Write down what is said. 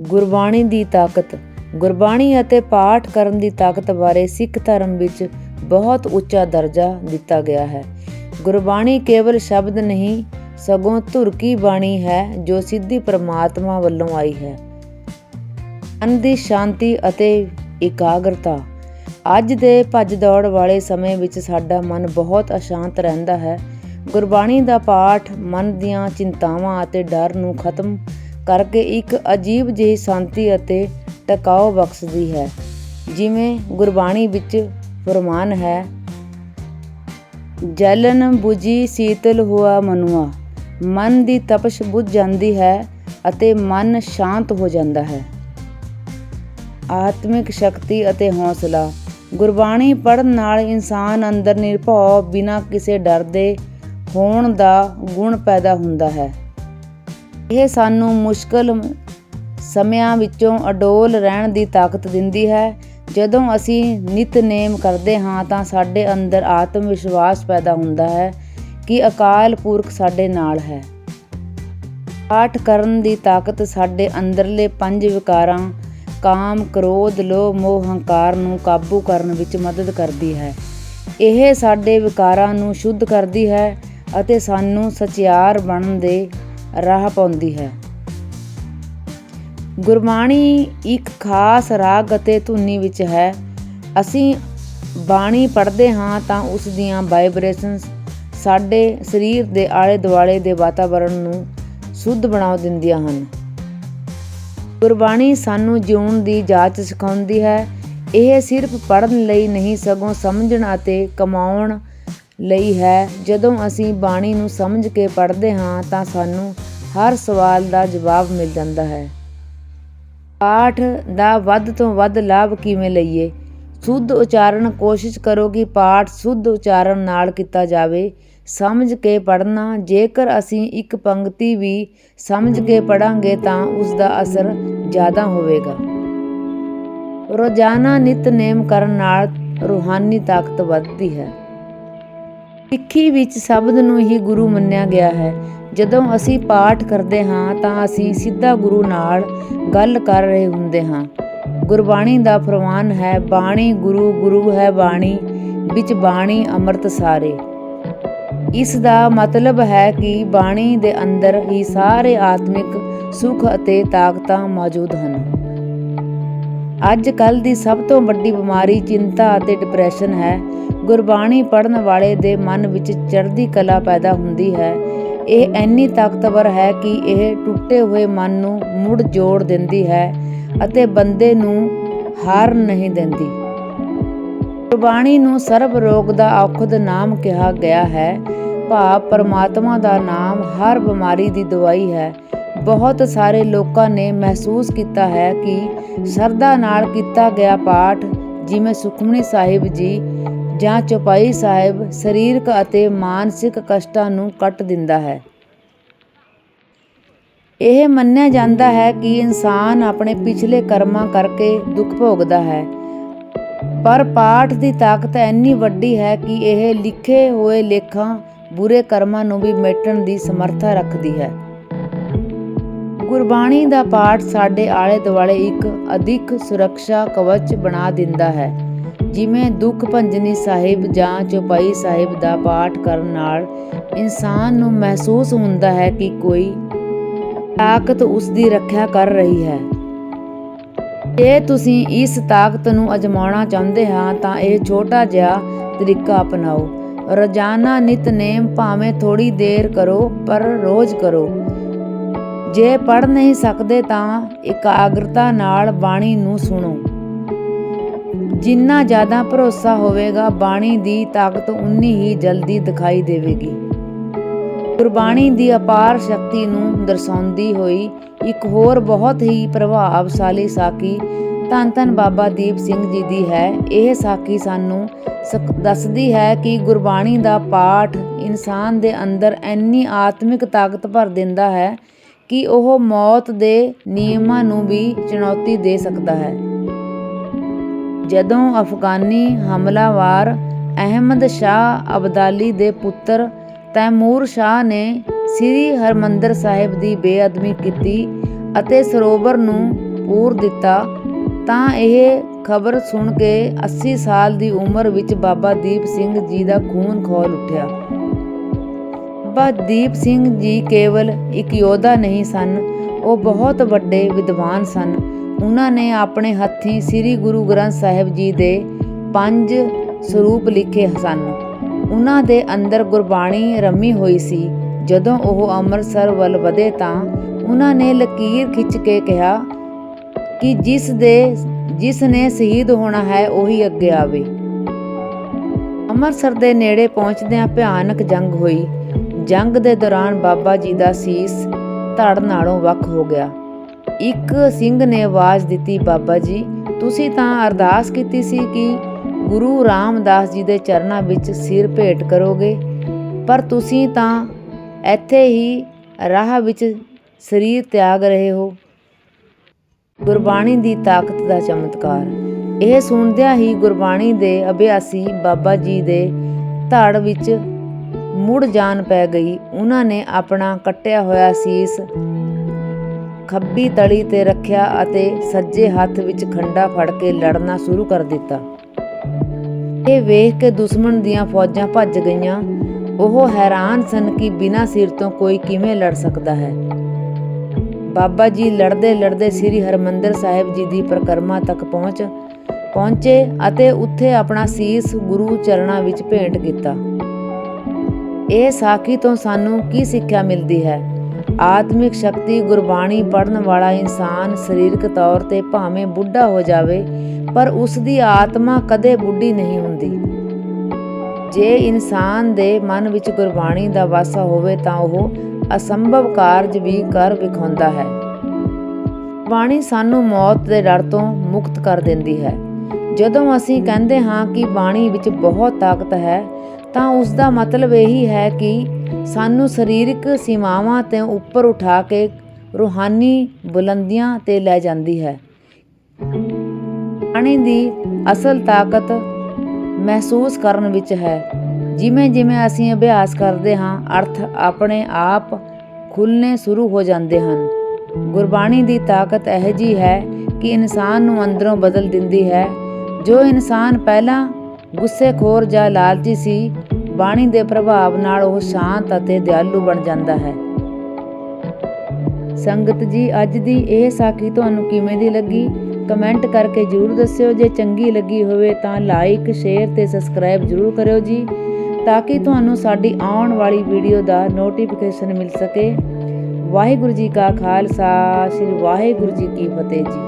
ਗੁਰਬਾਣੀ ਦੀ ਤਾਕਤ, ਗੁਰਬਾਣੀ ਅਤੇ ਪਾਠ ਕਰਨ ਦੀ ਤਾਕਤ ਬਾਰੇ ਸਿੱਖ ਧਰਮ ਵਿੱਚ ਬਹੁਤ ਉੱਚਾ ਦਰਜਾ ਦਿੱਤਾ ਗਿਆ ਹੈ। ਗੁਰਬਾਣੀ ਕੇਵਲ ਸ਼ਬਦ ਨਹੀਂ, ਸਗੋਂ ਧੁਰ ਕੀ ਬਾਣੀ ਹੈ ਜੋ ਸਿੱਧੀ ਪ੍ਰਮਾਤਮਾ ਵੱਲੋਂ ਆਈ ਹੈ। ਮਨ ਦੀ ਸ਼ਾਂਤੀ ਅਤੇ ਇਕਾਗਰਤਾ। ਅੱਜ ਦੇ ਭੱਜ ਦੌੜ ਵਾਲੇ ਸਮੇਂ ਵਿੱਚ ਸਾਡਾ ਮਨ ਬਹੁਤ ਅਸ਼ਾਂਤ ਰਹਿੰਦਾ ਹੈ। ਗੁਰਬਾਣੀ ਦਾ ਪਾਠ ਮਨ ਦੀਆਂ ਚਿੰਤਾਵਾਂ ਅਤੇ ਡਰ ਨੂੰ ਖਤਮ ਕਰਕੇ ਇੱਕ ਅਜੀਬ ਜਿਹੀ ਸ਼ਾਂਤੀ ਅਤੇ ਟਿਕਾਓ ਬਖਸ਼ਦੀ ਹੈ। ਜਿਵੇਂ ਗੁਰਬਾਣੀ ਵਿੱਚ ਫਰਮਾਨ ਹੈ, ਜਲਨ 부ਜੀ ਸੀਤਲ ਹੁਆ ਮਨੁਆ। ਮਨ ਦੀ ਤਪਸ਼ ਬੁੱਝ ਜਾਂਦੀ ਹੈ ਅਤੇ ਮਨ ਸ਼ਾਂਤ ਹੋ ਜਾਂਦਾ ਹੈ। ਆਤਮਿਕ ਸ਼ਕਤੀ ਅਤੇ ਹੌਸਲਾ। ਗੁਰਬਾਣੀ ਪੜ੍ਹਨ ਨਾਲ ਇਨਸਾਨ ਅੰਦਰ ਨਿਰਭਉ ਬਿਨਾਂ ਕਿਸੇ ਡਰ ਦੇ ਹੋਣ ਦਾ ਗੁਣ ਪੈਦਾ ਹੁੰਦਾ ਹੈ। ਇਹ ਸਾਨੂੰ ਮੁਸ਼ਕਲ ਸਮਿਆਂ ਵਿੱਚੋਂ ਅਡੋਲ ਰਹਿਣ ਦੀ ਤਾਕਤ ਦਿੰਦੀ ਹੈ ਜਦੋਂ ਅਸੀਂ ਨਿਤਨੇਮ ਕਰਦੇ ਹਾਂ ਤਾਂ ਸਾਡੇ ਅੰਦਰ ਆਤਮ ਵਿਸ਼ਵਾਸ ਪੈਦਾ ਹੁੰਦਾ ਹੈ ਕਿ ਅਕਾਲ ਪੁਰਖ ਸਾਡੇ ਨਾਲ ਹੈ ਪਾਠ ਕਰਨ ਦੀ ਤਾਕਤ ਸਾਡੇ ਅੰਦਰਲੇ ਪੰਜ ਵਿਕਾਰਾਂ ਕਾਮ, ਕ੍ਰੋਧ, ਲੋਭ, ਮੋਹ, ਹੰਕਾਰ ਨੂੰ ਕਾਬੂ ਕਰਨ ਵਿੱਚ ਮਦਦ ਕਰਦੀ ਹੈ। ਇਹ ਸਾਡੇ ਵਿਕਾਰਾਂ ਨੂੰ ਸ਼ੁੱਧ ਕਰਦੀ ਹੈ ਅਤੇ ਸਾਨੂੰ ਸਚਿਆਰ ਬਣਨ ਦੇ ਰਾਹ ਪਾਉਂਦੀ ਹੈ। ਗੁਰਬਾਣੀ ਇੱਕ ਖਾਸ ਰਾਗ ਅਤੇ ਧੁਨੀ ਵਿੱਚ ਹੈ। ਅਸੀਂ ਬਾਣੀ ਪੜ੍ਹਦੇ ਹਾਂ ਤਾਂ ਉਸ ਦੀਆਂ ਵਾਈਬ੍ਰੇਸ਼ਨਸ ਸਾਡੇ ਸਰੀਰ ਦੇ ਆਲੇ-ਦੁਆਲੇ ਦੇ ਵਾਤਾਵਰਣ ਨੂੰ ਸ਼ੁੱਧ ਬਣਾ ਦਿੰਦੀਆਂ ਹਨ। ਗੁਰਬਾਣੀ ਸਾਨੂੰ ਜਿਉਣ ਦੀ ਜਾਚ ਸਿਖਾਉਂਦੀ ਹੈ। ਇਹ ਸਿਰਫ ਪੜ੍ਹਨ ਲਈ ਨਹੀਂ, ਸਗੋਂ ਸਮਝਣ ਅਤੇ ਕਮਾਉਣ ਲਈ ਹੈ। ਜਦੋਂ ਅਸੀਂ ਬਾਣੀ ਨੂੰ ਸਮਝ ਕੇ ਪੜ੍ਹਦੇ ਹਾਂ ਤਾਂ ਸਾਨੂੰ ਹਰ ਸਵਾਲ ਦਾ ਜਵਾਬ ਮਿਲ ਜਾਂਦਾ ਹੈ। ਪਾਠ ਦਾ ਵੱਧ ਤੋਂ ਵੱਧ ਲਾਭ ਕਿਵੇਂ ਲਈਏ? ਸ਼ੁੱਧ ਉਚਾਰਨ ਕੋਸ਼ਿਸ਼ ਕਰੋ ਕਿ ਪਾਠ ਸ਼ੁੱਧ ਉਚਾਰਨ ਨਾਲ ਕੀਤਾ ਜਾਵੇ। ਸਮਝ ਕੇ ਪੜ੍ਹਨਾ, ਜੇਕਰ ਅਸੀਂ ਇੱਕ ਪੰਗਤੀ ਵੀ ਸਮਝ ਕੇ ਪੜ੍ਹਾਂਗੇ ਤਾਂ ਉਸ ਦਾ ਅਸਰ ਜ਼ਿਆਦਾ ਹੋਵੇਗਾ। ਰੋਜ਼ਾਨਾ ਨਿਤਨੇਮ ਕਰਨ ਨਾਲ ਰੂਹਾਨੀ ਤਾਕਤ ਵੱਧਦੀ ਹੈ। ਸਿੱਖੀ ਵਿੱਚ ਸ਼ਬਦ ਨੂੰ ਹੀ ਗੁਰੂ ਮੰਨਿਆ ਗਿਆ ਹੈ। ਜਦੋਂ ਅਸੀਂ ਪਾਠ ਕਰਦੇ ਹਾਂ, ਤਾਂ ਅਸੀਂ ਸਿੱਧਾ ਗੁਰੂ ਨਾਲ ਗੱਲ ਕਰ ਰਹੇ ਹੁੰਦੇ ਹਾਂ। ਗੁਰਬਾਣੀ ਦਾ ਫਰਮਾਨ ਹੈ, ਬਾਣੀ ਗੁਰੂ ਗੁਰੂ ਹੈ ਬਾਣੀ, ਵਿੱਚ ਬਾਣੀ ਅੰਮ੍ਰਿਤ ਸਾਰੇ। ਇਸ ਦਾ ਮਤਲਬ ਹੈ ਕਿ ਬਾਣੀ ਦੇ ਅੰਦਰ ਹੀ ਸਾਰੇ ਆਤਮਿਕ ਸੁੱਖ ਅਤੇ ਤਾਕਤਾਂ ਮੌਜੂਦ ਹਨ। ਅੱਜ ਕੱਲ੍ਹ ਦੀ ਸਭ ਤੋਂ ਵੱਡੀ ਬਿਮਾਰੀ ਚਿੰਤਾ ਅਤੇ ਡਿਪਰੈਸ਼ਨ ਹੈ। ਗੁਰਬਾਣੀ ਪੜ੍ਹਨ ਵਾਲੇ ਦੇ ਮਨ ਵਿੱਚ ਚੜ੍ਹਦੀ ਕਲਾ ਪੈਦਾ ਹੁੰਦੀ ਹੈ। ਇਹ ਇੰਨੀ ਤਾਕਤਵਰ ਹੈ ਕਿ ਇਹ ਟੁੱਟੇ ਹੋਏ ਮਨ ਨੂੰ ਮੁੜ ਜੋੜ ਦਿੰਦੀ ਹੈ ਅਤੇ ਬੰਦੇ ਨੂੰ ਹਾਰਨ ਨਹੀਂ ਦਿੰਦੀ। ਗੁਰਬਾਣੀ ਨੂੰ ਸਰਬ ਰੋਗ ਦਾ ਔਖਦ ਨਾਮ ਕਿਹਾ ਗਿਆ ਹੈ ਭਾਵ ਪਰਮਾਤਮਾ ਦਾ ਨਾਮ ਹਰ ਬਿਮਾਰੀ ਦੀ ਦਵਾਈ ਹੈ। ਬਹੁਤ ਸਾਰੇ ਲੋਕਾਂ ਨੇ ਮਹਿਸੂਸ ਕੀਤਾ ਹੈ ਕਿ ਸ਼ਰਧਾ ਨਾਲ ਕੀਤਾ ਗਿਆ ਪਾਠ, ਜਿਵੇਂ ਸੁਖਮਨੀ ਸਾਹਿਬ ਜੀ ਜਾਂ ਚੌਪਾਈ ਸਾਹਿਬ ਸਰੀਰਕ ਅਤੇ ਮਾਨਸਿਕ ਕਸ਼ਟਾਂ ਨੂੰ ਕੱਟ ਦਿੰਦਾ ਹੈ। ਇਹ ਮੰਨਿਆ ਜਾਂਦਾ ਹੈ ਕਿ ਇਨਸਾਨ ਆਪਣੇ ਪਿਛਲੇ ਕਰਮਾਂ ਕਰਕੇ ਦੁੱਖ ਭੋਗਦਾ ਹੈ। ਪਰ ਪਾਠ ਦੀ ਤਾਕਤ ਇੰਨੀ ਵੱਡੀ ਹੈ ਕਿ ਇਹ ਲਿਖੇ ਹੋਏ ਲੇਖਾਂ ਬੁਰੇ ਕਰਮਾਂ ਨੂੰ ਵੀ ਮਿਟਣ ਦੀ ਸਮਰੱਥਾ ਰੱਖਦੀ ਹੈ। ਗੁਰਬਾਣੀ ਦਾ ਪਾਠ ਸਾਡੇ ਆਲੇ ਦੁਆਲੇ ਇੱਕ ਅਧਿਕ ਸੁਰੱਖਿਆ ਕਵਚ ਬਣਾ ਦਿੰਦਾ ਹੈ। ਜਿਵੇਂ ਦੁੱਖ ਭੰਜਨੀ ਸਾਹਿਬ ਜਾਂ ਚੌਪਾਈ ਸਾਹਿਬ ਦਾ ਪਾਠ ਕਰਨ ਨਾਲ ਇਨਸਾਨ ਨੂੰ ਮਹਿਸੂਸ ਹੁੰਦਾ ਹੈ ਕਿ ਕੋਈ ਤਾਕਤ ਉਸ ਦੀ ਰੱਖਿਆ ਕਰ ਰਹੀ ਹੈ। ਜੇ ਤੁਸੀਂ ਇਸ ਤਾਕਤ ਨੂੰ ਅਜ਼ਮਾਉਣਾ ਚਾਹੁੰਦੇ ਹਾਂ, ਤਾਂ ਇਹ ਛੋਟਾ ਜਿਹਾ ਤਰੀਕਾ ਅਪਣਾਓ। ਰੋਜ਼ਾਨਾ ਨਿਤਨੇਮ ਭਾਵੇਂ ਥੋੜ੍ਹੀ ਦੇਰ ਕਰੋ, ਪਰ ਰੋਜ਼ ਕਰੋ। ਜੇ ਪੜ੍ਹ ਨਹੀਂ ਸਕਦੇ ਤਾਂ ਇਕਾਗਰਤਾ ਨਾਲ ਬਾਣੀ ਨੂੰ ਸੁਣੋ। ਜਿੰਨਾ ਜ਼ਿਆਦਾ ਭਰੋਸਾ ਹੋਵੇਗਾ, ਬਾਣੀ ਦੀ ਤਾਕਤ ਉਨੀ ਹੀ ਜਲਦੀ ਦਿਖਾਈ ਦੇਵੇਗੀ। ਗੁਰਬਾਣੀ ਦੀ ਅਪਾਰ ਸ਼ਕਤੀ ਨੂੰ ਦਰਸਾਉਂਦੀ ਹੋਈ ਇੱਕ ਹੋਰ ਬਹੁਤ ਹੀ ਪ੍ਰਭਾਵਸ਼ਾਲੀ ਸਾਖੀ ਧੰਨ ਧੰਨ ਬਾਬਾ ਦੀਪ ਸਿੰਘ ਜੀ ਦੀ ਹੈ। ਇਹ ਸਾਖੀ ਸਾਨੂੰ ਦੱਸਦੀ ਹੈ ਕਿ ਗੁਰਬਾਣੀ ਦਾ ਪਾਠ ਇਨਸਾਨ ਦੇ ਅੰਦਰ ਇੰਨੀ ਆਤਮਿਕ ਤਾਕਤ ਭਰ ਦਿੰਦਾ ਹੈ ਕਿ ਉਹ ਮੌਤ ਦੇ ਨਿਯਮਾਂ ਨੂੰ ਵੀ ਚੁਣੌਤੀ ਦੇ ਸਕਦਾ ਹੈ। ਜਦੋਂ ਅਫਗਾਨੀ ਹਮਲਾਵਰ ਅਹਿਮਦ ਸ਼ਾਹ ਅਬਦਾਲੀ ਦੇ ਪੁੱਤਰ ਤੈਮੂਰ ਸ਼ਾਹ ਨੇ ਸ੍ਰੀ ਹਰਿਮੰਦਰ ਸਾਹਿਬ ਦੀ ਬੇਅਦਬੀ ਕੀਤੀ ਅਤੇ ਸਰੋਵਰ ਨੂੰ ਪੂਰ ਦਿੱਤਾ, ਤਾਂ ਇਹ ਖਬਰ ਸੁਣ ਕੇ 80 ਸਾਲ ਦੀ ਉਮਰ ਵਿੱਚ ਬਾਬਾ ਦੀਪ ਸਿੰਘ ਜੀ ਦਾ ਖੂਨ ਖੋਲ ਉੱਠਿਆ। ਬਾਬਾ ਦੀਪ ਸਿੰਘ ਜੀ ਕੇਵਲ ਇੱਕ ਯੋਧਾ ਨਹੀਂ ਸਨ, ਉਹ ਬਹੁਤ ਵੱਡੇ ਵਿਦਵਾਨ ਸਨ। ਉਹਨਾਂ ਨੇ ਆਪਣੇ ਹੱਥੀਂ ਸ੍ਰੀ ਗੁਰੂ ਗ੍ਰੰਥ ਸਾਹਿਬ ਜੀ ਦੇ ਪੰਜ ਸਰੂਪ ਲਿਖੇ ਸਨ। ਉਹਨਾਂ ਦੇ ਅੰਦਰ ਗੁਰਬਾਣੀ ਰਮੀ ਹੋਈ ਸੀ। ਜਦੋਂ ਉਹ ਅੰਮ੍ਰਿਤਸਰ ਵੱਲ ਵਧੇ ਤਾਂ ਉਹਨਾਂ ਨੇ ਲਕੀਰ ਖਿੱਚ ਕੇ ਕਿਹਾ ਕਿ ਜਿਸ ਦੇ, ਜਿਸ ਨੇ ਸ਼ਹੀਦ ਹੋਣਾ ਹੈ, ਉਹੀ ਅੱਗੇ ਆਵੇ। ਅੰਮ੍ਰਿਤਸਰ ਦੇ ਨੇੜੇ ਪਹੁੰਚਦਿਆਂ ਭਿਆਨਕ ਜੰਗ ਹੋਈ। ਜੰਗ ਦੇ ਦੌਰਾਨ ਬਾਬਾ ਜੀ ਦਾ ਸੀਸ ਧੜ ਨਾਲੋਂ ਵੱਖ ਹੋ ਗਿਆ। ਇੱਕ ਸਿੰਘ ਨੇ ਆਵਾਜ਼ ਦਿੱਤੀ, ਬਾਬਾ ਜੀ, ਤੁਸੀਂ ਤਾਂ ਅਰਦਾਸ ਕੀਤੀ ਸੀ ਕਿ ਗੁਰੂ ਰਾਮਦਾਸ ਜੀ ਦੇ ਚਰਨਾਂ ਵਿੱਚ ਸਿਰ ਭੇਟ ਕਰੋਗੇ, ਪਰ ਤੁਸੀਂ ਤਾਂ ਇੱਥੇ ਹੀ ਰਾਹ ਵਿੱਚ ਸਰੀਰ ਤਿਆਗ ਰਹੇ ਹੋ। ਗੁਰਬਾਣੀ ਦੀ ਤਾਕਤ ਦਾ ਚਮਤਕਾਰ। ਇਹ ਸੁਣਦਿਆਂ ਹੀ ਗੁਰਬਾਣੀ ਦੇ ਅਭਿਆਸੀ ਬਾਬਾ ਜੀ ਦੇ ਧੜ ਵਿੱਚ ਮੁੜ ਜਾਨ ਪੈ ਗਈ। ਉਹਨਾਂ ਨੇ ਆਪਣਾ ਕੱਟਿਆ ਹੋਇਆ ਸੀਸ ਖੱਬੀ ਤਲੀ ਤੇ ਰੱਖਿਆ ਅਤੇ ਸੱਜੇ ਹੱਥ ਵਿੱਚ ਖੰਡਾ ਫੜ ਕੇ ਲੜਨਾ ਸ਼ੁਰੂ ਕਰ ਦਿੱਤਾ। ਇਹ ਵੇਖ ਕੇ ਦੁਸ਼ਮਣ ਦੀਆਂ ਫੌਜਾਂ ਭੱਜ ਗਈਆਂ। ਉਹ ਹੈਰਾਨ ਸਨ ਕਿ ਬਿਨਾਂ ਸਿਰ ਤੋਂ ਕੋਈ ਕਿਵੇਂ ਲੜ ਸਕਦਾ ਹੈ। ਬਾਬਾ ਜੀ ਲੜਦੇ ਲੜਦੇ ਸ੍ਰੀ ਹਰਮੰਦਰ ਸਾਹਿਬ ਜੀ ਦੀ ਪ੍ਰਕਰਮਾ ਤੱਕ ਪਹੁੰਚ ਪਹੁੰਚੇ ਅਤੇ ਉੱਥੇ ਆਪਣਾ ਸੀਸ ਗੁਰੂ ਚਰਨਾਂ ਵਿੱਚ ਭੇਂਟ ਕੀਤਾ। ਇਹ ਸਾਖੀ ਤੋਂ ਸਾਨੂੰ ਕੀ ਸਿੱਖਿਆ ਮਿਲਦੀ ਹੈ? ਆਤਮਿਕ ਸ਼ਕਤੀ ਗੁਰਬਾਣੀ ਪੜਨ ਵਾਲਾ ਇਨਸਾਨ ਸਰੀਰਕ ਤੌਰ ਤੇ ਭਾਵੇਂ ਬੁੱਢਾ ਹੋ ਜਾਵੇ, ਪਰ ਉਸ ਦੀ ਆਤਮਾ ਕਦੇ ਬੁੱਢੀ ਨਹੀਂ ਹੁੰਦੀ। ਜੇ ਇਨਸਾਨ ਦੇ ਮਨ ਵਿੱਚ ਗੁਰਬਾਣੀ ਦਾ ਵਾਸਾ ਹੋਵੇ ਤਾਂ ਉਹ ਅਸੰਭਵ ਕਾਰਜ ਵੀ ਕਰ ਵਿਖਾਉਂਦਾ ਹੈ। ਬਾਣੀ ਸਾਨੂੰ ਮੌਤ ਦੇ ਡਰ ਤੋਂ ਮੁਕਤ ਕਰ ਦਿੰਦੀ ਹੈ। ਜਦੋਂ ਅਸੀਂ ਕਹਿੰਦੇ ਹਾਂ ਕਿ ਬਾਣੀ ਵਿੱਚ ਬਹੁਤ ਤਾਕਤ ਹੈ ਤਾਂ ਉਸ ਦਾ ਮਤਲਬ ਇਹੀ ਹੈ ਕਿ ਸਾਨੂੰ ਸਰੀਰਕ ਸੀਮਾਵਾਂ ਤੋਂ ਉੱਪਰ ਉਠਾ ਕੇ ਰੂਹਾਨੀ ਬੁਲੰਦੀਆਂ ਤੇ ਲੈ ਜਾਂਦੀ ਹੈ। ਬਾਣੀ ਦੀ ਅਸਲ ਤਾਕਤ ਮਹਿਸੂਸ ਕਰਨ ਵਿੱਚ ਹੈ। ਜਿਵੇਂ ਜਿਵੇਂ ਅਸੀਂ ਅਭਿਆਸ ਕਰਦੇ ਹਾਂ, ਅਰਥ ਆਪਣੇ ਆਪ ਖੁੱਲਨੇ ਸ਼ੁਰੂ ਹੋ ਜਾਂਦੇ ਹਨ। ਗੁਰਬਾਣੀ ਦੀ ਤਾਕਤ ਇਹ ਜੀ ਹੈ ਕਿ ਇਨਸਾਨ ਨੂੰ ਅੰਦਰੋਂ ਬਦਲ ਦਿੰਦੀ ਹੈ। ਜੋ ਇਨਸਾਨ ਪਹਿਲਾਂ ਗੁੱਸੇਖੋਰ ਜਾਂ ਲਾਲਚੀ ਸੀ, ਬਾਣੀ ਦੇ ਪ੍ਰਭਾਵ ਨਾਲ ਉਹ ਸ਼ਾਂਤ ਅਤੇ ਦਿਆਲੂ ਬਣ ਜਾਂਦਾ ਹੈ। ਸੰਗਤ ਜੀ, ਅੱਜ ਦੀ ਇਹ ਸਾਖੀ ਤੁਹਾਨੂੰ ਕਿਵੇਂ ਦੀ ਲੱਗੀ? ਕਮੈਂਟ ਕਰਕੇ ਜਰੂਰ ਦੱਸਿਓ। ਜੇ ਚੰਗੀ ਲੱਗੀ ਹੋਵੇ ਤਾਂ ਲਾਈਕ ਸ਼ੇਅਰ ਤੇ ਸਬਸਕ੍ਰਾਈਬ ਜਰੂਰ ਕਰਿਓ ਜੀ, ਤਾਂ ਕਿ ਤੁਹਾਨੂੰ ਸਾਡੀ ਆਉਣ ਵਾਲੀ ਵੀਡੀਓ ਦਾ ਨੋਟੀਫਿਕੇਸ਼ਨ ਮਿਲ ਸਕੇ। ਵਾਹਿਗੁਰੂ ਜੀ ਕਾ ਖਾਲਸਾ, ਸ੍ਰੀ ਵਾਹਿਗੁਰੂ ਜੀ ਕੀ ਫਤਿਹ ਜੀ।